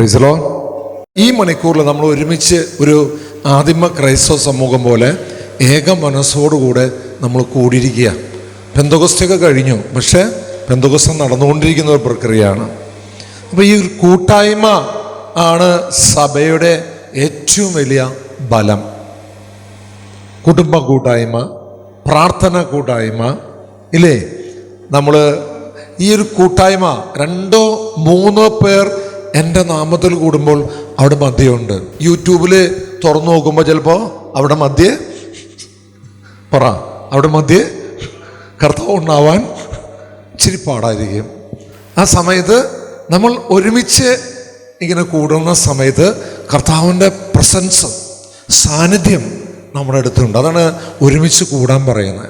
പ്രൈസലോ ഈ മണിക്കൂറിൽ നമ്മൾ ഒരുമിച്ച് ഒരു ആദിമ ക്രൈസ്തവ സമൂഹം പോലെ ഏക മനസ്സോടുകൂടെ നമ്മൾ കൂടിയിരിക്കുക പെന്തകുസ്തൊക്കെ കഴിഞ്ഞു. പക്ഷേ പെന്തകുസ്തം നടന്നുകൊണ്ടിരിക്കുന്ന ഒരു പ്രക്രിയയാണ്. അപ്പോൾ ഈ ഒരു കൂട്ടായ്മ ആണ് സഭയുടെ ഏറ്റവും വലിയ ബലം. കുടുംബ കൂട്ടായ്മ പ്രാർത്ഥന കൂട്ടായ്മ ഇല്ലേ? നമ്മൾ ഈ ഒരു കൂട്ടായ്മ രണ്ടോ മൂന്നോ പേർ എന്റെ നാമത്തിൽ കൂടുമ്പോൾ അവിടെ മദ്യമുണ്ട്. യൂട്യൂബിൽ തുറന്നു നോക്കുമ്പോൾ ചിലപ്പോൾ അവിടെ മദ്യ പറ. അവിടെ മദ്യ കർത്താവ് ഉണ്ടാവാൻ ഇച്ചിരി പാടായിരിക്കും. ആ സമയത്ത് നമ്മൾ ഒരുമിച്ച് ഇങ്ങനെ കൂടുന്ന സമയത്ത് കർത്താവിന്റെ പ്രസൻസ് സാന്നിധ്യം നമ്മുടെ അടുത്തുണ്ട്. അതാണ് ഒരുമിച്ച് കൂടാൻ പറയുന്നത്.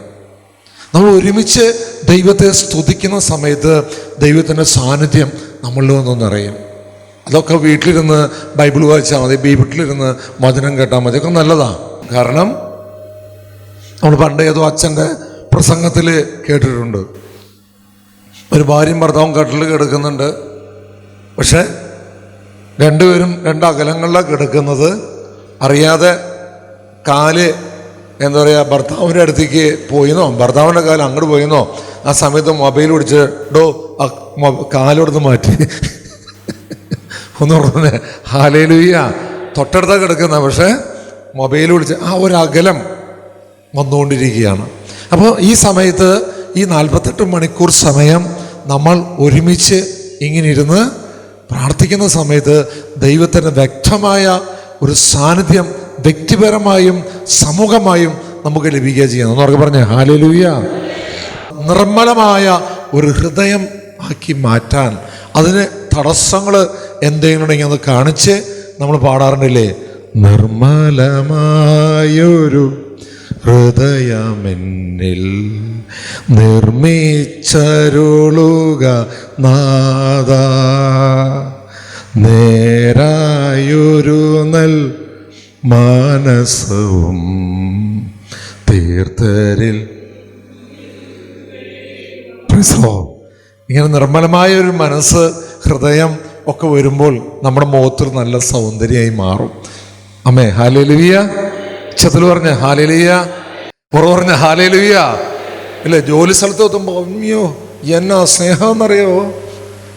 നമ്മൾ ഒരുമിച്ച് ദൈവത്തെ സ്തുതിക്കുന്ന സമയത്ത് ദൈവത്തിന്റെ സാന്നിധ്യം നമ്മളിൽ നിന്നൊന്നറിയും നിറയും. അതൊക്കെ വീട്ടിലിരുന്ന് ബൈബിൾ വായിച്ചാൽ മതി വീട്ടിലിരുന്ന് വചനം കേട്ടാൽ മതി ഒക്കെ നല്ലതാണ് കാരണം നമ്മൾ പണ്ട് ഏതോ അച്ഛന്റെ പ്രസംഗത്തിൽ കേട്ടിട്ടുണ്ട്. ഒരു ഭാര്യയും ഭർത്താവും കട്ടിൽ കിടക്കുന്നുണ്ട്. പക്ഷേ രണ്ടുപേരും രണ്ട് അകലങ്ങളിലാണ് കിടക്കുന്നത്. അറിയാതെ കാൽ എന്താ പറയുക ഭർത്താവിന്റെ അടുത്തേക്ക് പോയിന്നോ ഭർത്താവിന്റെ കാലം അങ്ങോട്ട് പോയിന്നോ ആ സമയത്ത് മൊബൈൽ പിടിച്ച് ഡോ കാലോടുന്ന് മാറ്റി. ഒന്ന് പറഞ്ഞേ ഹാലേലുയ്യ തൊട്ടടുത്ത കിടക്കുന്ന പക്ഷേ മൊബൈൽ വിളിച്ച് ആ ഒരു അകലം വന്നുകൊണ്ടിരിക്കുകയാണ്. അപ്പോൾ ഈ സമയത്ത് ഈ നാൽപ്പത്തെട്ട് മണിക്കൂർ സമയം നമ്മൾ ഒരുമിച്ച് ഇങ്ങനെ ഇരുന്ന് പ്രാർത്ഥിക്കുന്ന സമയത്ത് ദൈവത്തിന്റെ വ്യക്തമായ ഒരു സാന്നിധ്യം വ്യക്തിപരമായും സമൂഹമായും നമുക്ക് ലഭിക്കുക ചെയ്യുന്നു. എന്നൊക്കെ പറഞ്ഞേ ഹാലലൂയ. നിർമ്മലമായ ഒരു ഹൃദയം ആക്കി മാറ്റാൻ അതിന് തടസ്സങ്ങൾ എന്തെങ്കിലും ഉണ്ടെങ്കിൽ അത് കാണിച്ച് നമ്മൾ പാടാറുണ്ടല്ലേ? നിർമ്മലമായൊരു ഹൃദയമെന്നിൽ നിർമ്മിച്ചരുളുക നാദ നേരായൊരു നൽ മാനസവും തീർത്ഥരിൽ Lord. ഇങ്ങനെ നിർമ്മലമായ ഒരു മനസ്സ് ഹൃദയം ഒക്കെ വരുമ്പോൾ നമ്മുടെ മുഖത്തിൽ നല്ല സൗന്ദര്യമായി മാറും. അമ്മേ ഹാലേലുവിയ ചതിൽ പറഞ്ഞ ഹാലേലുയ. പുറ പറഞ്ഞ ഹാലേലുവിയ ഇല്ലേ ജോലി സ്ഥലത്ത് എത്തുമ്പോൾ അമ്മയോ എന്നാ സ്നേഹം എന്നറിയോ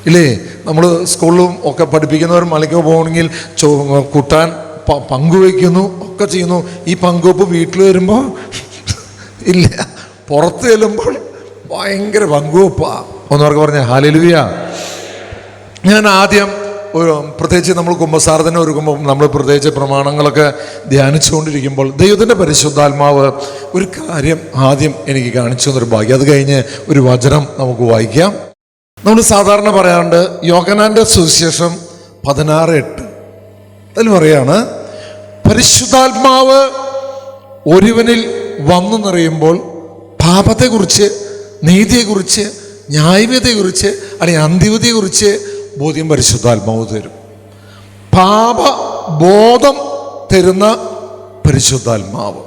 ഇല്ലേ നമ്മൾ സ്കൂളിലും ഒക്കെ പഠിപ്പിക്കുന്നവർ മലയ്ക്ക് പോകണമെങ്കിൽ ചോ കൂട്ടാൻ പങ്കുവയ്ക്കുന്നു ഒക്കെ ചെയ്യുന്നു. ഈ പങ്കുവെപ്പ് വീട്ടിൽ വരുമ്പോൾ ഇല്ല പുറത്ത് ചെല്ലുമ്പോൾ ഭയങ്കര പങ്കുവപ്പ ഒന്നവർക്ക് പറഞ്ഞ ഹാലലുവിയ ഞാൻ ആദ്യം ഒരു പ്രത്യേകിച്ച് നമ്മൾ കുംഭസാരത്തിന് ഒരുക്കുമ്പോൾ നമ്മൾ പ്രത്യേകിച്ച് പ്രമാണങ്ങളൊക്കെ ധ്യാനിച്ചുകൊണ്ടിരിക്കുമ്പോൾ ദൈവത്തിന്റെ പരിശുദ്ധാത്മാവ് ഒരു കാര്യം ആദ്യം എനിക്ക് കാണിച്ചു തന്നൊരു ഭാഗ്യം. അത് കഴിഞ്ഞ് ഒരു വചനം നമുക്ക് വായിക്കാം. നമ്മൾ സാധാരണ പറയാറുണ്ട് യോഗനാന്റെ സുവിശേഷം പതിനാറ് എട്ട്. അതിൽ പറയാണ് പരിശുദ്ധാത്മാവ് ഒരുവനിൽ വന്നു നിറയുമ്പോൾ പാപത്തെക്കുറിച്ച് നീതിയെക്കുറിച്ച് ന്യായവിധയെക്കുറിച്ച് അല്ലെങ്കിൽ അന്തിവിധിയെക്കുറിച്ച് ബോധ്യം പരിശുദ്ധാത്മാവ് തരും. പാപ ബോധം തരുന്ന പരിശുദ്ധാത്മാവ്.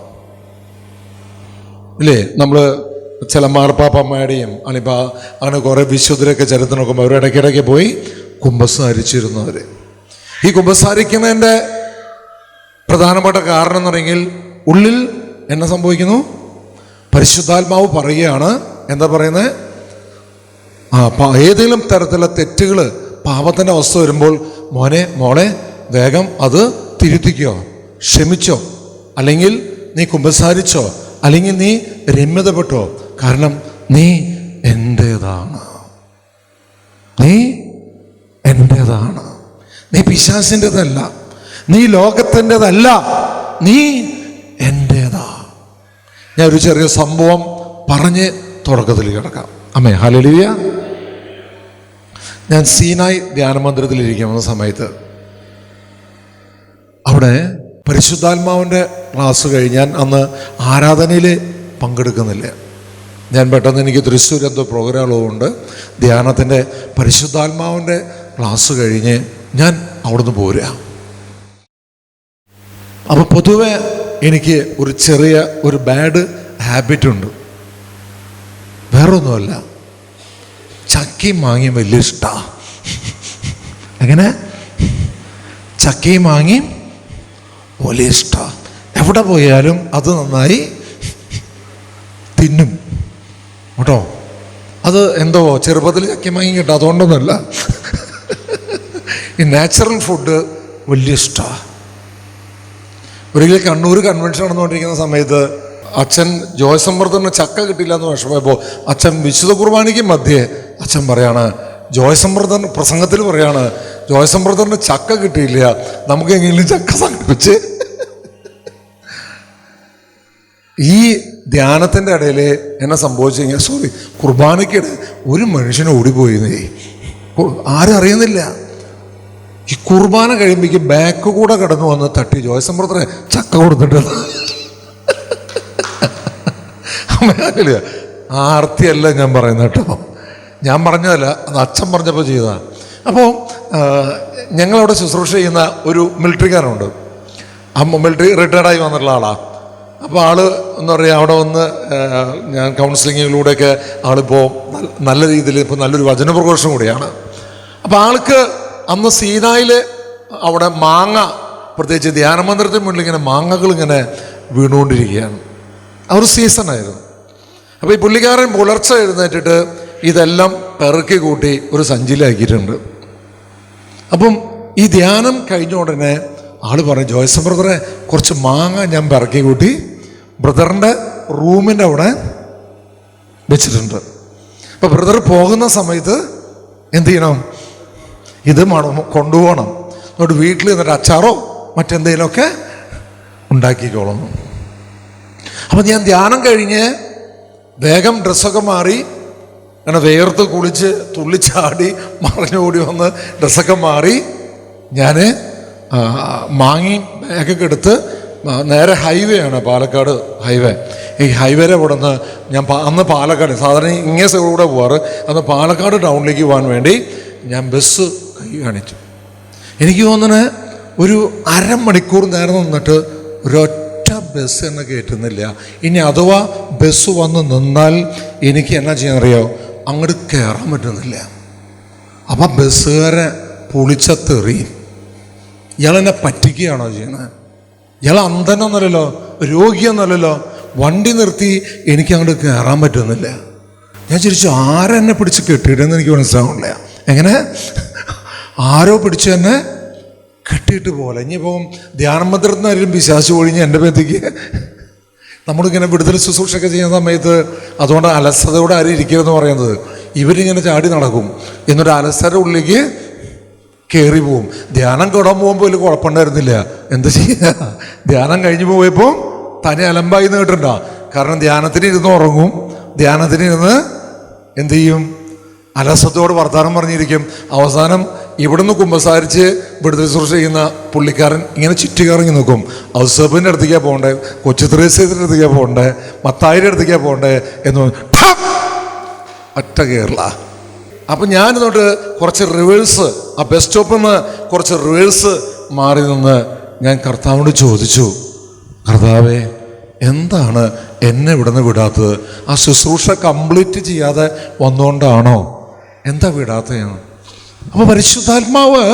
ഇല്ലേ? നമ്മൾ ചില മാർപ്പാപ്പമ്മയുടെയും അല്ലെങ്കിൽ അങ്ങനെ കുറേ വിശുദ്ധരൊക്കെ ചരിത്രം നോക്കുമ്പോൾ അവർ ഇടയ്ക്കിടയ്ക്ക് പോയി കുമ്പസാരിച്ചിരുന്നവർ ഈ കുമ്പസാരിക്കുന്നതിന്റെ പ്രധാനപ്പെട്ട കാരണം എന്ന് ഉള്ളിൽ എന്നെ സംഭവിക്കുന്നു? പരിശുദ്ധാത്മാവ് പറയുകയാണ് എന്താ പറയുന്നത് ആ ഏതെങ്കിലും തരത്തിലുള്ള തെറ്റുകൾ പാപത്തിന്റെ അവസ്ഥ വരുമ്പോൾ മോനെ മോളെ വേഗം അത് തിരുത്തിക്കോ ക്ഷമിച്ചോ അല്ലെങ്കിൽ നീ കുമ്പസാരിച്ചോ അല്ലെങ്കിൽ നീ രമ്യതപ്പെട്ടോ കാരണം നീ എന്റേതാണ് നീ എന്റേതാണ് നീ പിശാസിന്റെതല്ല നീ ലോകത്തിന്റെതല്ല നീ എന്റേതാ ഞാൻ ഒരു ചെറിയ സംഭവം പറഞ്ഞ് തുടക്കത്തിൽ കിടക്കാം. അമ്മേ ഹലലിയ ഞാൻ സീനായി ധ്യാന മന്ദിരത്തിലിരിക്കുന്ന സമയത്ത് അവിടെ പരിശുദ്ധാത്മാവിന്റെ ക്ലാസ് കഴിഞ്ഞാൽ അന്ന് ആരാധനയിൽ പങ്കെടുക്കുന്നില്ല. ഞാൻ പെട്ടെന്ന് എനിക്ക് തൃശ്ശൂർ എന്തോ പ്രോഗ്രാമുള്ളതുകൊണ്ട് ധ്യാനത്തിന്റെ പരിശുദ്ധാത്മാവിന്റെ ക്ലാസ് കഴിഞ്ഞ് ഞാൻ അവിടുന്ന് പോരുക. അപ്പോൾ പൊതുവെ എനിക്ക് ഒരു ചെറിയ ഒരു ബാഡ് ഹാബിറ്റ് ഉണ്ട്. വേറൊന്നുമല്ല. ചക്കയും മാങ്ങിയും വലിയ ഇഷ്ടാ. എങ്ങനെ? ചക്കയും മാങ്ങിയും വലിയ ഇഷ്ടമാണ് എവിടെ പോയാലും അത് നന്നായി തിന്നും. കേട്ടോ? അത് എന്തോ ചെറുപ്പത്തിൽ ചക്കയും വാങ്ങി കിട്ടും. അതുകൊണ്ടൊന്നുമല്ല. ഈ നാച്ചുറൽ ഫുഡ് വലിയ ഇഷ്ടമാണ് ഒരിക്കലും കണ്ണൂർ കൺവെൻഷൻ നടന്നുകൊണ്ടിരിക്കുന്ന സമയത്ത് അച്ഛൻ ജോയസമ്പ്രദത്തിന് ചക്ക കിട്ടില്ല എന്ന് വിഷമയപ്പോൾ അച്ഛൻ വിശുദ്ധ കുർബാനയ്ക്ക് മധ്യേ അച്ഛൻ പറയാണ് ജോയസമ്മർദ്ദൻ പ്രസംഗത്തിൽ പറയാണ് ജോയസമ്പ്രദന് ചക്ക കിട്ടിയില്ല നമുക്ക് ചക്ക സംഘടിപ്പിച്ച്. ഈ ധ്യാനത്തിന്റെ ഇടയിൽ എന്നെ സംഭവിച്ചു കഴിഞ്ഞാൽ സോറി കുർബാനയ്ക്കിടെ ഒരു മനുഷ്യനെ ഓടിപ്പോയിരുന്നേ ആരും അറിയുന്നില്ല. ഈ കുർബാന കഴിയുമ്പോഴേക്കും ബാക്ക് കൂടെ കടന്നു വന്ന് തട്ടി ജോയസമ്പ്രദനെ ചക്ക കൊടുത്തിട്ട് അമ്മയാക്കില്ല ആർത്തിയല്ല ഞാൻ പറയുന്നത് കേട്ടോ. ഞാൻ പറഞ്ഞതല്ല അത് അച്ഛൻ പറഞ്ഞപ്പോൾ ചെയ്തതാണ്. അപ്പോൾ ഞങ്ങളവിടെ ശുശ്രൂഷ ചെയ്യുന്ന ഒരു മിലിറ്ററിക്കാരുണ്ട് ആ മിലിറ്ററി റിട്ടയർഡായി വന്നിട്ടുള്ള ആളാണ് അപ്പോൾ ആൾ എന്ന് പറയുക അവിടെ വന്ന് ഞാൻ കൗൺസിലിങ്ങിലൂടെയൊക്കെ ആളിപ്പോൾ നല്ല- രീതിയിൽ ഇപ്പോൾ നല്ലൊരു വചനപ്രഘോഷം കൂടിയാണ്. അപ്പോൾ ആൾക്ക് അന്ന് സീനായിൽ അവിടെ മാങ്ങ പ്രത്യേകിച്ച് ധ്യാനമന്ദിരത്തിന് മുന്നിൽ ഇങ്ങനെ മാങ്ങകൾ ഇങ്ങനെ വീണുകൊണ്ടിരിക്കുകയാണ്. ആ ഒരു സീസണായിരുന്നു അപ്പോൾ ഈ പുള്ളിക്കാരൻ പുലർച്ചെ എഴുന്നേറ്റിട്ട് ഇതെല്ലാം പെറുക്കി കൂട്ടി ഒരു സഞ്ചിയിലാക്കിയിട്ടുണ്ട്. അപ്പം ഈ ധ്യാനം കഴിഞ്ഞ ഉടനെ ആൾ പറഞ്ഞു ജോയ്സ് ബ്രദറെ കുറച്ച് മാങ്ങ ഞാൻ പെറുക്കി കൂട്ടി ബ്രദറിന്റെ റൂമിന്റെ അവിടെ വെച്ചിട്ടുണ്ട്. അപ്പോൾ ബ്രദർ പോകുന്ന സമയത്ത് എന്ത് ചെയ്യണം? ഇത് മണം കൊണ്ടുപോകണം. എന്നിട്ട് വീട്ടിൽ നിന്നിട്ട് അച്ചാറോ മറ്റെന്തെങ്കിലുമൊക്കെ ഉണ്ടാക്കിക്കോളും. അപ്പം ഞാൻ ധ്യാനം കഴിഞ്ഞ് വേഗം ഡ്രസ്സൊക്കെ മാറി അങ്ങനെ വേർത്ത് കുളിച്ച് തുള്ളിച്ചാടി മറിഞ്ഞോടി വന്ന് ഡ്രസ്സൊക്കെ മാറി ഞാൻ മാങ്ങി ബാഗൊക്കെ എടുത്ത് നേരെ ഹൈവേ ആണ് പാലക്കാട് ഹൈവേ ഈ ഹൈവേരെ ഇവിടെ നിന്ന് ഞാൻ അന്ന് പാലക്കാട് സാധാരണ ഇങ്ങനെ സൈഡിലൂടെ പോവാറ്. അന്ന് പാലക്കാട് ടൗണിലേക്ക് പോകാൻ വേണ്ടി ഞാൻ ബസ് കൈ കാണിച്ചു. എനിക്ക് തോന്നുന്നത് ഒരു അരമണിക്കൂർ നേരം നിന്നിട്ട് ഒരൊറ്റ ബസ് എന്ന് കയറ്റുന്നില്ല ഇനി അഥവാ ബസ് വന്ന് നിന്നാൽ എനിക്ക് എന്നാ ചെയ്യാൻ അറിയോ അങ്ങോട്ട് കയറാൻ പറ്റുന്നില്ല. അപ്പം ബസ്സുകാരെ പുളിച്ചത്തെറിയും ഇയാളെന്നെ പറ്റിക്കുകയാണോ ചെയ്യണത് ഇയാൾ അന്ധനൊന്നല്ലല്ലോ രോഗിയൊന്നല്ലല്ലോ വണ്ടി നിർത്തി എനിക്ക് അങ്ങോട്ട് കയറാൻ പറ്റുന്നില്ല. ഞാൻ ചിരിച്ചു ആരെന്നെ പിടിച്ച് കെട്ടിയിട്ടെന്ന് എനിക്ക് മനസ്സിലാവുന്നില്ല. എങ്ങനെ? ആരോ പിടിച്ച് എന്നെ കെട്ടിയിട്ട് പോലെ ഇനിയിപ്പം ധ്യാനം ആരും പിശാശു ഒഴിഞ്ഞ് എന്റെ പേത്തേക്ക് നമ്മളിങ്ങനെ വിടുതൽ ശുശ്രൂഷയൊക്കെ ചെയ്യുന്ന സമയത്ത് അതുകൊണ്ട് അലസതയോടെ ആരും ഇരിക്കരുതെന്ന് പറയുന്നത് ഇവരിങ്ങനെ ചാടി നടക്കും. എന്നൊരു അലസര ഉള്ളിലേക്ക് കയറി പോവും. ധ്യാനം കിടാൻ പോകുമ്പോൾ വലിയ കുഴപ്പമുണ്ടായിരുന്നില്ല. എന്താ ചെയ്യുക ധ്യാനം കഴിഞ്ഞ് പോയപ്പോൾ തനി അലമ്പായി കേട്ടിട്ടുണ്ടോ? കാരണം ധ്യാനത്തിന് ഇരുന്ന് ഉറങ്ങും. ധ്യാനത്തിന് ഇരുന്ന് എന്ത് ചെയ്യും? അലസത്തോട് വർത്തമാനം പറഞ്ഞിരിക്കും. അവസാനം ഇവിടുന്ന് കുമ്പസാരിച്ച് വിടുതൽ ശുശ്രൂഷ ചെയ്യുന്ന പുള്ളിക്കാരൻ ഇങ്ങനെ ചുറ്റിക്കറങ്ങി നോക്കും ഔസബിന്റെ അടുത്തേക്കാണ് പോകണ്ടേ കൊച്ചു ത്രേസ്യത്തിന്റെ അടുത്തേക്കാണ് പോകണ്ടേ മത്തായിയുടെ അടുത്തേക്കാണ് പോകണ്ടേ എന്ന്! ഒറ്റ കേരള. അപ്പം ഞാനിതുകൊണ്ട് കുറച്ച് റിവേഴ്സ് ആ ബസ് സ്റ്റോപ്പിൽ നിന്ന് കുറച്ച് റിവേഴ്സ് മാറി നിന്ന് ഞാൻ കർത്താവിനോട് ചോദിച്ചു കർത്താവേ എന്താണ് എന്നെ ഇവിടുന്ന് വിടാത്തത്? ആ ശുശ്രൂഷ കംപ്ലീറ്റ് ചെയ്യാതെ വന്നുകൊണ്ടാണോ എന്താ വിടാത്തതാണ് അപ്പൊ പരിശുദ്ധാത്മാവ്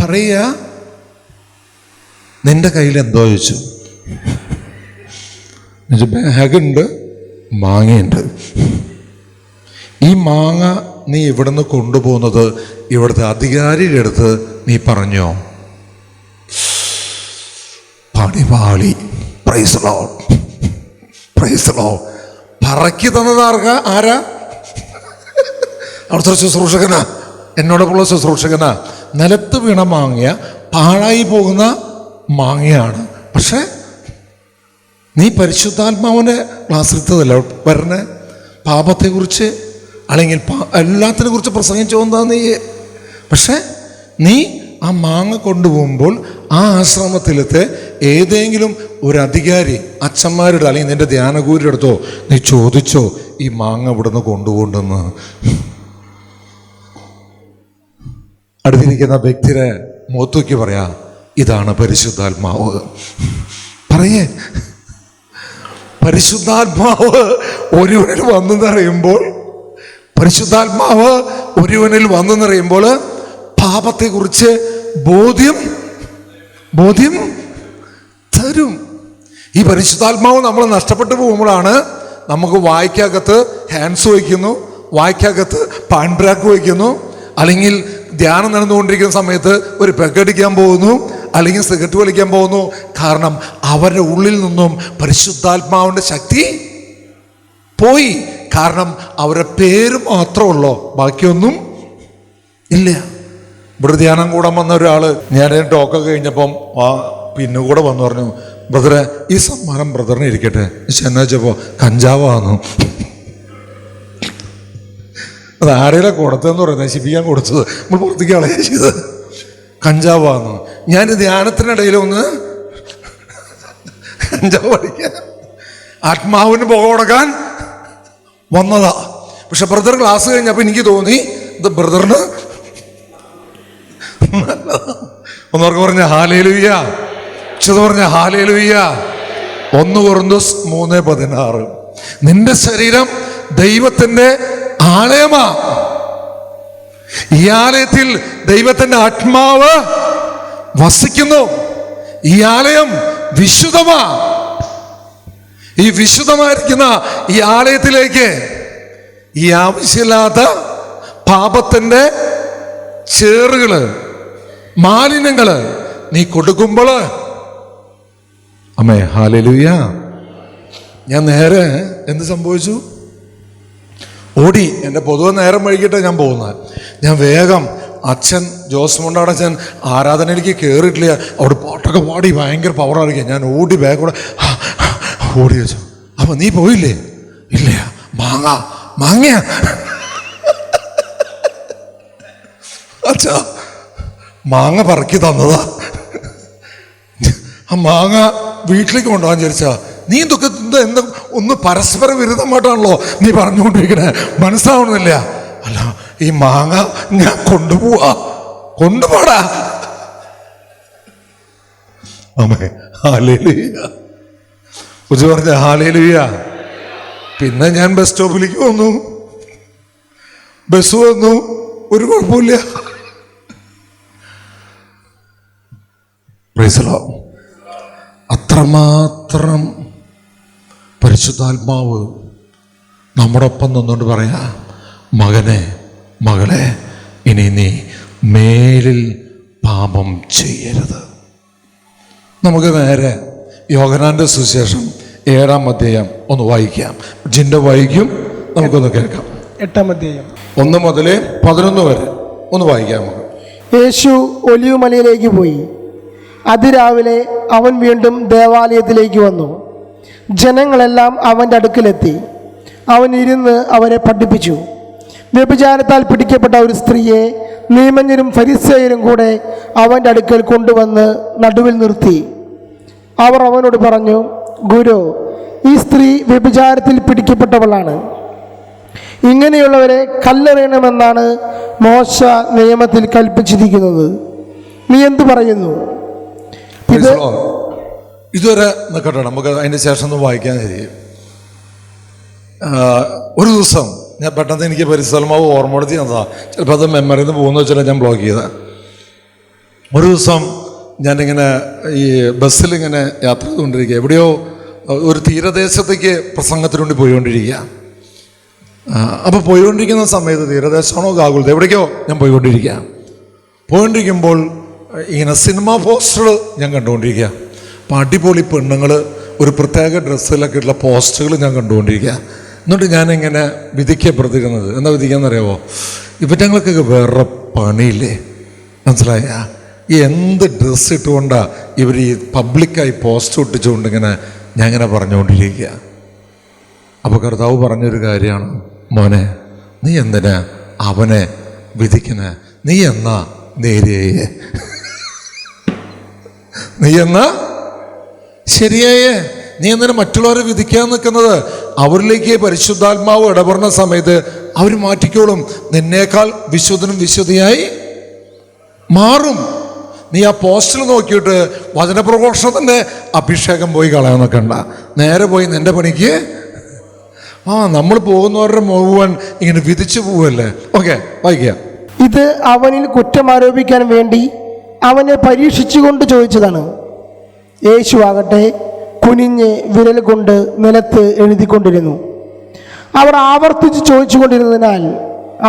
പറയുക നിന്റെ കയ്യിൽ എന്തോ ചോദിച്ചു? ബാഗുണ്ട് മാങ്ങയുണ്ട്. ഈ മാങ്ങ നീ ഇവിടുന്ന് കൊണ്ടുപോകുന്നത്? ഇവിടുത്തെ അധികാരിയുടെ അടുത്ത് നീ പറഞ്ഞോ? പാടി പാളി പ്രൈസലോ പ്രൈസലോ പറക്കി തന്നത് ആർക്കാ? ആരാ? അവിടുത്തെ ശുശ്രൂഷകനാ. എന്നോടൊപ്പമുള്ള ശുശ്രൂഷകന. നിലത്ത് വീണ മാങ്ങ പാഴായി പോകുന്ന മാങ്ങയാണ്. പക്ഷേ നീ പരിശുദ്ധാത്മാവിന്റെ ക്ലാസ്സിലെത്തതല്ല വരണേ. പാപത്തെക്കുറിച്ച് അല്ലെങ്കിൽ എല്ലാത്തിനെ കുറിച്ച് പ്രസംഗിച്ചു നീ? പക്ഷേ നീ ആ മാങ്ങ കൊണ്ടുപോകുമ്പോൾ ആ ആശ്രമത്തിലത്തെ ഏതെങ്കിലും ഒരു അധികാരി അച്ഛന്മാരുടെ അല്ലെങ്കിൽ നിന്റെ ധ്യാനഗൂരുടെ അടുത്തോ നീ ചോദിച്ചോ ഈ മാങ്ങ ഇവിടുന്ന് കൊണ്ടുകൊണ്ടെന്ന് അടുത്തിരിക്കുന്ന വ്യക്തിരെ മൂത്തൂക്കി പറയാ ഇതാണ് പരിശുദ്ധാത്മാവ്. പറയേ പരിശുദ്ധാത്മാവ് ഒരുവനിൽ വന്നെന്നറിയുമ്പോൾ പരിശുദ്ധാത്മാവ് ഒരുവനിൽ വന്നെന്നറിയുമ്പോൾ പാപത്തെക്കുറിച്ച് ബോധ്യം ബോധ്യം തരും. ഈ പരിശുദ്ധാത്മാവ് നമ്മൾ നഷ്ടപ്പെട്ടു പോകുമ്പോഴാണ് നമുക്ക് വായിക്കകത്ത് ഹാൻഡ്സ് വയ്ക്കുന്നു വായിക്കകത്ത് പാൻഡ്രാക്ക് വയ്ക്കുന്നു അല്ലെങ്കിൽ ധ്യാനം നടന്നുകൊണ്ടിരിക്കുന്ന സമയത്ത് ഒരു പെക്കടിക്കാൻ പോകുന്നു അല്ലെങ്കിൽ സിഗരറ്റ് വലിക്കാൻ പോകുന്നു. കാരണം അവരുടെ ഉള്ളിൽ നിന്നും പരിശുദ്ധാത്മാവിന്റെ ശക്തി പോയി. കാരണം അവരുടെ പേര് മാത്രമുള്ളൂ ബാക്കിയൊന്നും ഇല്ല. ഇവിടെ ധ്യാനം കൂടാൻ വന്ന ഒരാൾ ഞാൻ ടോക്കൊക്കെ കഴിഞ്ഞപ്പം ആ പിന്നെ കൂടെ വന്നു പറഞ്ഞു ബ്രദറെ ഈ സമ്മാനം ബ്രദറിന് ഇരിക്കട്ടെ. ചെന്നപ്പോ കഞ്ചാവാന്നു. അത് ആരെയും കൊടുത്തതെന്ന് പറയുന്നത്? നശിപ്പിക്കാൻ കൊടുത്തത്. നമ്മൾ പുറത്തേക്ക് കളയാ ചെയ്തത്. കഞ്ചാവാന്ന്. ഞാൻ ധ്യാനത്തിനിടയിൽ ഒന്ന് കഞ്ചാവ് പഠിക്കാൻ ആത്മാവിന് പുക കൊടുക്കാൻ വന്നതാ. പക്ഷെ ബ്രദർ ക്ലാസ് കഴിഞ്ഞപ്പോൾ എനിക്ക് തോന്നി ഇത് ബ്രദറിന് ഒന്നവർക്ക് പറഞ്ഞ ഹാലേലുയ്യ ചിത പറഞ്ഞ ഹാലേലുയ്യ ഒന്ന് കുറന്തോസ് മൂന്ന് പതിനാറ്. നിന്റെ ശരീരം ദൈവത്തിന്റെ ആലയമാ ഈ ആലയത്തിൽ ദൈവത്തിന്റെ ആത്മാവ് വസിക്കുന്നു. ഈ ആലയം വിശുദ്ധമാ. ഈ വിശുദ്ധമായിരിക്കുന്ന ഈ ആലയത്തിലേക്ക് ഈ ആവശ്യമില്ലാത്ത പാപത്തിന്റെ ചേറുകൾ മാലിന്യങ്ങൾ നീ കൊടുക്കുമ്പോൾ. അമ്മേ ഹാലലൂയ. ഞാൻ നേരെ എന്ത് സംഭവിച്ചു? ഓടി എന്റെ പൊതുവെ നേരം വൈകിട്ട് ഞാൻ പോകുന്നത് ഞാൻ വേഗം അച്ഛൻ ജോസ് മുണ്ടാട് അച്ഛൻ ആരാധനയിലേക്ക് കയറിയിട്ടില്ല അവിടെ പാട്ടൊക്കെ പാടി ഭയങ്കര പവറായിരിക്കും ഞാൻ ഓടി ബാഗ് കൂടെ ഓടി വെച്ചു. അപ്പം നീ പോയില്ലേ? ഇല്ല. മാങ്ങ മാങ്ങ അച്ഛാ മാങ്ങ പറക്കി തന്നതാ. ആ മാങ്ങ വീട്ടിലേക്ക് കൊണ്ടുപോകാൻ വിചാരിച്ചാ നീ ഇതൊക്കെ എന്താ ഒന്ന് പരസ്പര വിരുദ്ധമായിട്ടാണല്ലോ നീ പറഞ്ഞുകൊണ്ടിരിക്കണേ. മനസ്സിലാവണമെന്നില്ല അല്ല ഈ മാങ്ങ ഞാൻ കൊണ്ടുപോവാ. കൊണ്ടുപോടാ. അമ്മേ ഹാലേലുയ കുറിച്ച് പറഞ്ഞ ഹാലേലുയ പിന്നെ ഞാൻ ബസ് സ്റ്റോപ്പിലേക്ക് വന്നു. ബസ് വന്നു. ഒരു കുഴപ്പമില്ല. അത്രമാത്രം പരിശുദ്ധാത്മാവ് നമ്മുടെ ഒപ്പം നിന്നുകൊണ്ട് പറയാ മകനെ മകളെ ഇനി നീ മേലിൽ പാപം ചെയ്യരുത്. നമുക്ക് നേരെ യോഗനാന്റെ സുശേഷം ഏഴാം അധ്യായം ഒന്ന് വായിക്കാം. ജിന്റെ വായിക്കും നമുക്കൊന്ന് കേൾക്കാം. എട്ടാം അധ്യായം. ഒന്ന് മുതൽ പതിനൊന്ന് വരെ ഒന്ന് വായിക്കാം നമുക്ക്. യേശു ഒലിവ് മലയിലേക്ക് പോയി. അതിരാവിലെ അവൻ വീണ്ടും ദേവാലയത്തിലേക്ക് വന്നു. ജനങ്ങളെല്ലാം അവന്റെ അടുക്കലെത്തി. അവൻ ഇരുന്ന് അവരെ പഠിപ്പിച്ചു. വ്യഭിചാരത്താൽ പിടിക്കപ്പെട്ട ഒരു സ്ത്രീയെ നിയമജ്ഞരും ഫരിസേയരും കൂടെ അവന്റെ അടുക്കൽ കൊണ്ടുവന്ന് നടുവിൽ നിർത്തി. അവർ അവനോട് പറഞ്ഞു ഗുരു ഈ സ്ത്രീ വ്യഭിചാരത്തിൽ പിടിക്കപ്പെട്ടവളാണ്. ഇങ്ങനെയുള്ളവരെ കല്ലെറിയണമെന്നാണ് മോശ നിയമത്തിൽ കൽപ്പിച്ചിരിക്കുന്നത്. നീ എന്തു പറയുന്നു? ഇത്. ഇതുവരെ നിൽക്കട്ടെ നമുക്ക് അതിന്റെ ശേഷം ഒന്ന് വായിക്കാൻ കഴിയും ഒരു ദിവസം ഞാൻ പെട്ടെന്ന് എനിക്ക് പരിസ്ഥലമാവ് ഓർമ്മപ്പെടുത്തി തന്നതാ ചിലപ്പോൾ അത് മെമ്മറിയിൽ നിന്ന് പോകുന്ന വെച്ചാൽ ഞാൻ ബ്ലോക്ക് ചെയ്ത. ഒരു ദിവസം ഞാനിങ്ങനെ ഈ ബസ്സിലിങ്ങനെ യാത്ര ചെയ്തുകൊണ്ടിരിക്കുക. എവിടെയോ ഒരു തീരദേശത്തേക്ക് പ്രസംഗത്തിന് വേണ്ടി പോയിക്കൊണ്ടിരിക്കുക അപ്പോൾ പോയിക്കൊണ്ടിരിക്കുന്ന സമയത്ത് തീരദേശമാണോ ഗാകുലത എവിടേക്കോ ഞാൻ പോയിക്കൊണ്ടിരിക്കുക. പോയിക്കൊണ്ടിരിക്കുമ്പോൾ ഇങ്ങനെ സിനിമ പോസ്റ്റർ ഞാൻ കണ്ടുകൊണ്ടിരിക്കുക. അപ്പം അടിപൊളി പെണ്ണുങ്ങൾ ഒരു പ്രത്യേക ഡ്രസ്സിലൊക്കെ ഉള്ള പോസ്റ്ററുകൾ ഞാൻ കണ്ടുകൊണ്ടിരിക്കുക. എന്നിട്ട് ഞാനിങ്ങനെ വിധിക്കപ്പെടുത്തിരുന്നത് എന്താ വിധിക്കാന്നറിയാവോ? ഇവറ്റങ്ങൾക്കൊക്കെ വേറെ പണിയില്ലേ? മനസ്സിലായ? എന്ത് ഡ്രസ്സ് ഇട്ടുകൊണ്ടാണ് ഇവർ ഈ പബ്ലിക്കായി പോസ്റ്റ് ഒട്ടിച്ചുകൊണ്ട് ഇങ്ങനെ ഞാൻ ഇങ്ങനെ പറഞ്ഞുകൊണ്ടിരിക്കുക. അപ്പോൾ കർത്താവ് പറഞ്ഞൊരു കാര്യമാണ്. മോനെ നീ എന്തിനാ അവനെ വിധിക്കുന്ന? നീ എന്നാ നേരിയേ? നീ എന്നാ ശരിയായേ നീ എന്തിനു മറ്റുള്ളവരെ വിധിക്കാൻ നിൽക്കുന്നത് അവരിലേക്ക് പരിശുദ്ധാത്മാവ് ഇടപെടുന്ന സമയത്ത് അവർ മാറ്റിക്കോളും. നിന്നേക്കാൾ വിശുദ്ധനും വിശുദ്ധിയായി മാറും. നീ ആ പോസ്റ്റിൽ നോക്കിയിട്ട് വചനപ്രഘോഷണത്തിന്റെ അഭിഷേകം പോയി കളയാൻ നിൽക്കണ്ട. നേരെ പോയി നിന്റെ പണിക്ക്. ആ നമ്മൾ പോകുന്നവരുടെ മുഴുവൻ ഇങ്ങനെ വിധിച്ചു പോവല്ലേ? ഓക്കെ വായിക്കുക. ഇത് അവനിൽ കുറ്റം ആരോപിക്കാൻ വേണ്ടി അവനെ പരീക്ഷിച്ചുകൊണ്ട് ചോദിച്ചതാണ്. യേശു ആകട്ടെ കുനിഞ്ഞ് വിരൽ കൊണ്ട് നിലത്ത് എഴുതിക്കൊണ്ടിരുന്നു. അവർ ആവർത്തിച്ച് ചോദിച്ചുകൊണ്ടിരുന്നതിനാൽ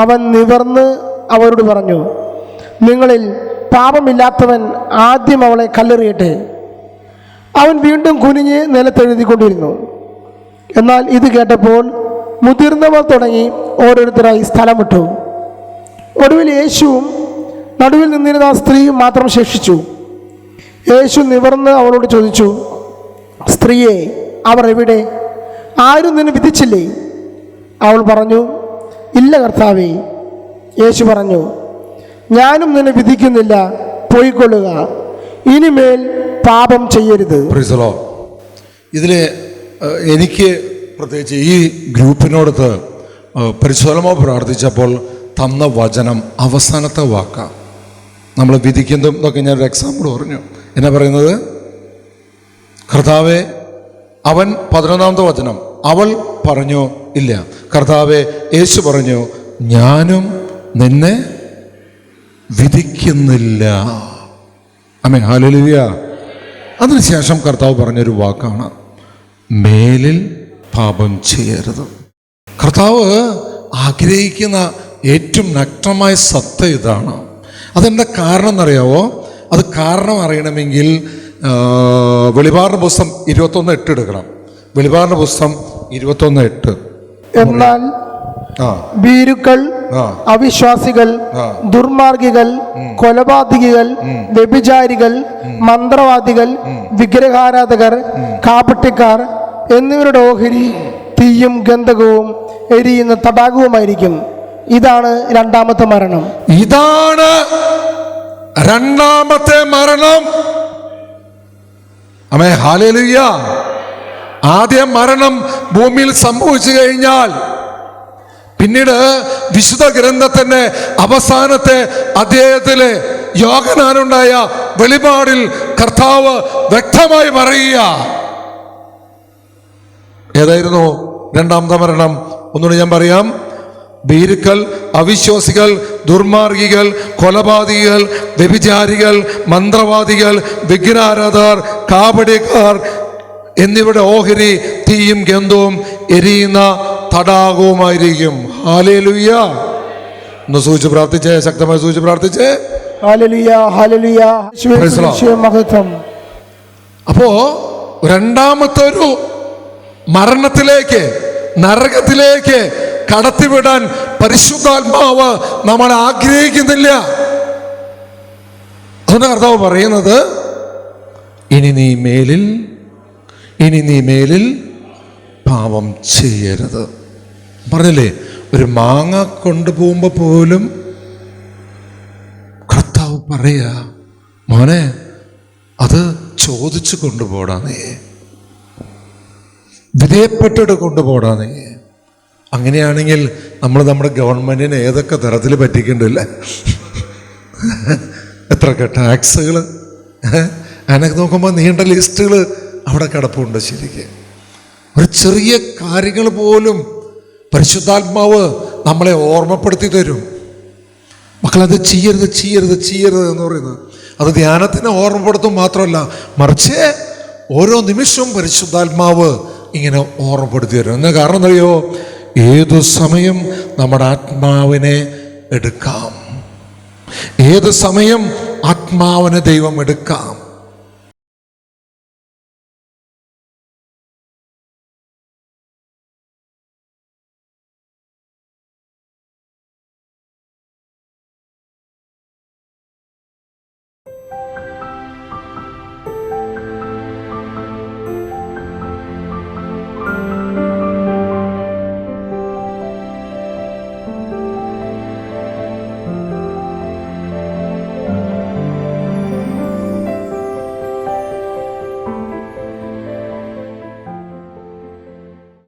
അവൻ നിവർന്ന് അവരോട് പറഞ്ഞു നിങ്ങളിൽ പാപമില്ലാത്തവൻ ആദ്യം അവളെ കല്ലെറിയട്ടെ. അവൻ വീണ്ടും കുനിഞ്ഞ് നിലത്തെഴുതിക്കൊണ്ടിരുന്നു എന്നാൽ ഇത് കേട്ടപ്പോൾ മുതിർന്നവർ തുടങ്ങി ഓരോരുത്തരായി സ്ഥലം വിട്ടു. ഒടുവിൽ യേശുവും നടുവിൽ നിന്നിരുന്ന ആ സ്ത്രീയും മാത്രം ശേഷിച്ചു. യേശു നിവർന്ന് അവളോട് ചോദിച്ചു സ്ത്രീയെ അവർ എവിടെ? ആരും നിന്നെ വിധിച്ചില്ലേ? അവൾ പറഞ്ഞു ഇല്ല കർത്താവേ. യേശു പറഞ്ഞു ഞാനും നിന്നെ വിധിക്കുന്നില്ല പോയിക്കൊള്ളുക. ഇനിമേൽ പാപം ചെയ്യരുത്. പ്രിസലോ ഇതിൽ എനിക്ക് പ്രത്യേകിച്ച് ഈ ഗ്രൂപ്പിനോടത്ത് പരിശോധനമോ പ്രാർത്ഥിച്ചപ്പോൾ തന്ന വചനം അവസാനത്തെ വാക്കാണ് നമ്മൾ വിധിക്കുന്നതും എന്നൊക്കെ ഞാനൊരു എക്സാമ്പിൾ പറഞ്ഞു. എന്നാ പറയുന്നത്? കർത്താവെ അവൻ പതിനൊന്നാമത്തെ വചനം അവൾ പറഞ്ഞു ഇല്ല. കർത്താവെ യേശു പറഞ്ഞു ഞാനും നിന്നെ വിധിക്കുന്നില്ല. അമ്മേ ഹാലലിയ അതിനുശേഷം കർത്താവ് പറഞ്ഞൊരു വാക്കാണ് മേലിൽ പാപം ചെയ്യരുത്. കർത്താവ് ആഗ്രഹിക്കുന്ന ഏറ്റവും നഗ്നമായ സത്ത ഇതാണ്. അതെന്താ കാരണം എന്നറിയാവോ അത് കാരണം അറിയണമെങ്കിൽ വെളിപാടിന് പുസ്തകം ഇരുപത്തൊന്ന് എട്ട് എടുക്കണം. വെളിപാടിന് പുസ്തകം ഇരുപത്തൊന്ന് എട്ട്. എന്നാൽ ഭീരുക്കൾ അവിശ്വാസികൾ. ദുർമാർഗികൾ കൊലപാതകികൾ വ്യഭിചാരികൾ മന്ത്രവാദികൾ വിഗ്രഹാരാധകർ കാപട്ടിക്കാർ എന്നിവരുടെ ഓഹരി തീയും ഗന്ധകവും എരിയുന്ന തടാകവുമായിരിക്കും. ഇതാണ് രണ്ടാമത്തെ മരണം. ഇതാണ് രണ്ടാമത്തെ മരണം. അമേ ഹാലേലുയ്യ ആദ്യ മരണം ഭൂമിയിൽ സംഭവിച്ചു കഴിഞ്ഞാൽ പിന്നീട് വിശുദ്ധ ഗ്രന്ഥത്തിന്റെ അവസാനത്തെ അദ്ദേഹത്തിലെ യോഗനാനുണ്ടായ വെളിപാടിൽ കർത്താവ് വ്യക്തമായി പറയുക. ഏതായിരുന്നു രണ്ടാമത്തെ മരണം? ഒന്നുകൂടി ഞാൻ പറയാം. ഭീരുക്കൾ അവിശ്വാസികൾ ദുർമാർഗികൾ കൊലപാതകികൾ വ്യഭിചാരികൾ മന്ത്രവാദികൾ വിഘ്നാരാധകർ കാപടിക്കാർ എന്നിവരുടെ ഓഹരി തീയും ഗന്ധവും എരിയുന്ന തടാകവുമായിരിക്കും. ഹാലേലുയ്യ ഒന്ന് സൂചിച്ച് പ്രാർത്ഥിച്ചേ ശക്തമായി സൂചിച്ച് പ്രാർത്ഥിച്ചേ. അപ്പോ രണ്ടാമത്തെ ഒരു മരണത്തിലേക്ക് നരകത്തിലേക്ക് കടത്തിവിടാൻ പരിശുദ്ധാത്മാവ് നമ്മൾ ആഗ്രഹിക്കുന്നില്ല. അതിന് കർത്താവ് പറയുന്നത് ഇനി നീ മേലിൽ ഇനി നീ മേലിൽ പാപം ചെയ്യരുത്. പറഞ്ഞില്ലേ ഒരു മാങ്ങ കൊണ്ടുപോകുമ്പോൾ പോലും കർത്താവ് പറയാ മോനെ അത് ചോദിച്ചു കൊണ്ടുപോടാ നീ. വിധേയപ്പെട്ടിട്ട് കൊണ്ടുപോടാ നീ. അങ്ങനെയാണെങ്കിൽ നമ്മൾ നമ്മുടെ ഗവൺമെന്റിനെ ഏതൊക്കെ തരത്തിൽ പറ്റിക്കണ്ടല്ലേ എത്രയൊക്കെ ടാക്സുകൾ അതിനൊക്കെ നോക്കുമ്പോൾ നീണ്ട ലിസ്റ്റുകൾ അവിടെ കിടപ്പുണ്ട് ശരിക്കും. ഒരു ചെറിയ കാര്യങ്ങൾ പോലും പരിശുദ്ധാത്മാവ് നമ്മളെ ഓർമ്മപ്പെടുത്തി തരും. മക്കളത് ചെയ്യരുത് ചെയ്യരുത് ചെയ്യരുത് എന്ന് പറയുന്നത്. അത് ധ്യാനത്തിനെ ഓർമ്മപ്പെടുത്തും മാത്രമല്ല മറിച്ച് ഓരോ നിമിഷവും പരിശുദ്ധാത്മാവ് ഇങ്ങനെ ഓർമ്മപ്പെടുത്തി തരും. എന്ന കാരണം എന്നറിയോ? ഏതു സമയം നമ്മുടെ ആത്മാവിനെ എടുക്കാം? ഏത് സമയം ആത്മാവിനെ ദൈവം എടുക്കാം?